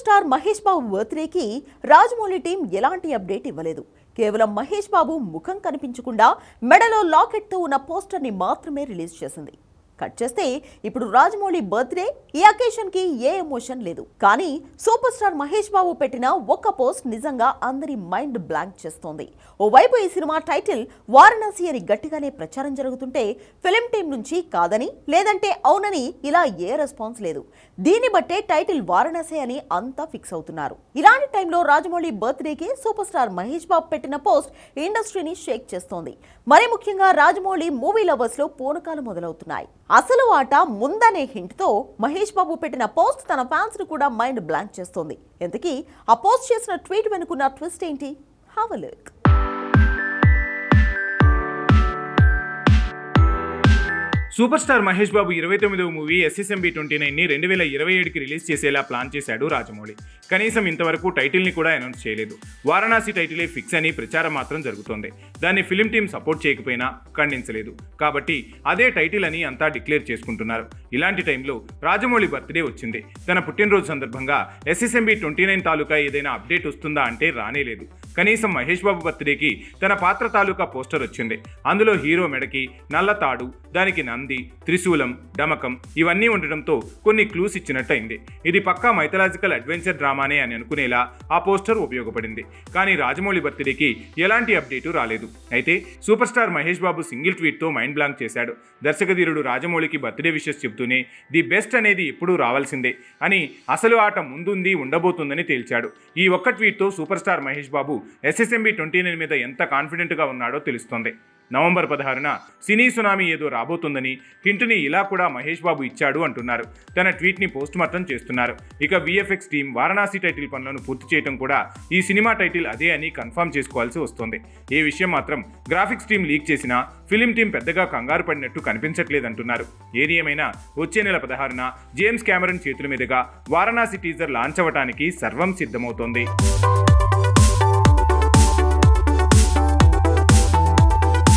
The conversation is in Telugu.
స్టార్ మహేష్ బాబు బర్త్డేకి రాజమౌళి టీం ఎలాంటి అప్డేట్ ఇవ్వలేదు. కేవలం మహేష్ బాబు ముఖం కనిపించకుండా మెడలో లాకెట్తో ఉన్న పోస్టర్ని మాత్రమే రిలీజ్ చేసింది. కట్ చేస్తే ఇప్పుడు రాజమౌళి బర్త్డే ఈ అకేషన్కి ఏ ఎమోషన్ లేదు. కానీ సూపర్ స్టార్ మహేష్ బాబు పెట్టిన ఒక్క పోస్ట్ నిజంగా అందరి మైండ్ బ్లాంక్ చేస్తోంది. ఓవైపు ఈ సినిమా టైటిల్ వారణాసి అని గట్టిగానే ప్రచారం జరుగుతుంటే ఫిలిం టీం నుంచి కాదని లేదంటే అవునని ఇలా ఏ రెస్పాన్స్ లేదు. దీన్ని బట్టే టైటిల్ వారణాసి అని అంతా ఫిక్స్ అవుతున్నారు. ఇలాంటి టైంలో రాజమౌళి బర్త్డేకి సూపర్ స్టార్ మహేష్ బాబు పెట్టిన పోస్ట్ ఇండస్ట్రీని షేక్ చేస్తోంది. మరి ముఖ్యంగా రాజమౌళి మూవీ లవర్స్లో పూనకాలు మొదలవుతున్నాయి. అసలు ఆట ముందనే హింట్తో మహేష్ బాబు పెట్టిన పోస్ట్ తన ఫ్యాన్స్ను కూడా మైండ్ బ్లాంక్ చేస్తోంది. ఇంతకీ ఆ పోస్ట్ చేసిన ట్వీట్ వెనుకున్న ట్విస్ట్ ఏంటి? Have a look super star Mahesh Babu ఇరవై తొమ్మిదవ మూవీ ఎస్ఎస్ఎంబి ట్వంటీ నైన్ని రెండు వేల ఇరవై ఏడుకి రిలీజ్ చేసేలా ప్లాన్ చేశాడు రాజమౌళి. కనీసం ఇంతవరకు టైటిల్ని కూడా అనౌన్స్ చేయలేదు. వారణాసి టైటిలే ఫిక్స్ అని ప్రచారం మాత్రం జరుగుతోంది. దాన్ని ఫిలిం టీం సపోర్ట్ చేయకపోయినా ఖండించలేదు. కాబట్టి అదే టైటిల్ అని అంతా డిక్లేర్ చేసుకుంటున్నారు. ఇలాంటి టైంలో రాజమౌళి బర్త్డే వచ్చింది. తన పుట్టినరోజు సందర్భంగా ఎస్ఎస్ఎంబి ట్వంటీ నైన్ తాలూకా ఏదైనా అప్డేట్ వస్తుందా అంటే రానేలేదు. కనీసం మహేష్ బాబు బర్త్డేకి తన పాత్ర తాలూకా పోస్టర్ వచ్చింది. అందులో హీరో మెడకి నల్ల తాడు దానికి నంది త్రిశూలం డమకం ఇవన్నీ ఉండడంతో కొన్ని క్లూస్ ఇచ్చినట్టయింది. ఇది పక్కా మైథలాజికల్ అడ్వెంచర్ డ్రామానే అని అనుకునేలా ఆ పోస్టర్ ఉపయోగపడింది. కానీ రాజమౌళి బర్త్డేకి ఎలాంటి అప్డేటు రాలేదు. అయితే super star Mahesh Babu single ట్వీట్తో mind blank చేశాడు. దర్శకధీరుడు రాజమౌళికి బర్త్డే విషెస్ చెబుతూనే ది బెస్ట్ అనేది ఎప్పుడూ రావాల్సిందే అని అసలు ఆట ముందుంది ఉండబోతుందని తేల్చాడు. ఈ ఒక్క ట్వీట్తో super star Mahesh Babu SSMB twenty nine మీద ఎంత కాన్ఫిడెంట్గా ఉన్నాడో తెలుస్తోంది. నవంబర్ పదహారున సినీ సునామీ ఏదో రాబోతుందని హింట్ని ఇలా కూడా మహేష్ బాబు ఇచ్చాడు అంటున్నారు. తన ట్వీట్ని పోస్ట్ మార్టం చేస్తున్నారు. ఇక విఎఫ్ఎక్స్ టీం వారణాసి టైటిల్ పనులను పూర్తి చేయడం కూడా ఈ సినిమా టైటిల్ అదే అని కన్ఫర్మ్ చేసుకోవాల్సి వస్తుంది. ఈ విషయం మాత్రం గ్రాఫిక్స్ టీం లీక్ చేసినా ఫిలిం టీం పెద్దగా కంగారు పడినట్టు కనిపించట్లేదంటున్నారు. ఏది ఏమైనా వచ్చే నెల పదహారున జేమ్స్ కెమెరన్ చేతుల మీదుగా వారణాసి టీజర్ లాంచ్ అవ్వటానికి సర్వం సిద్ధమవుతోంది.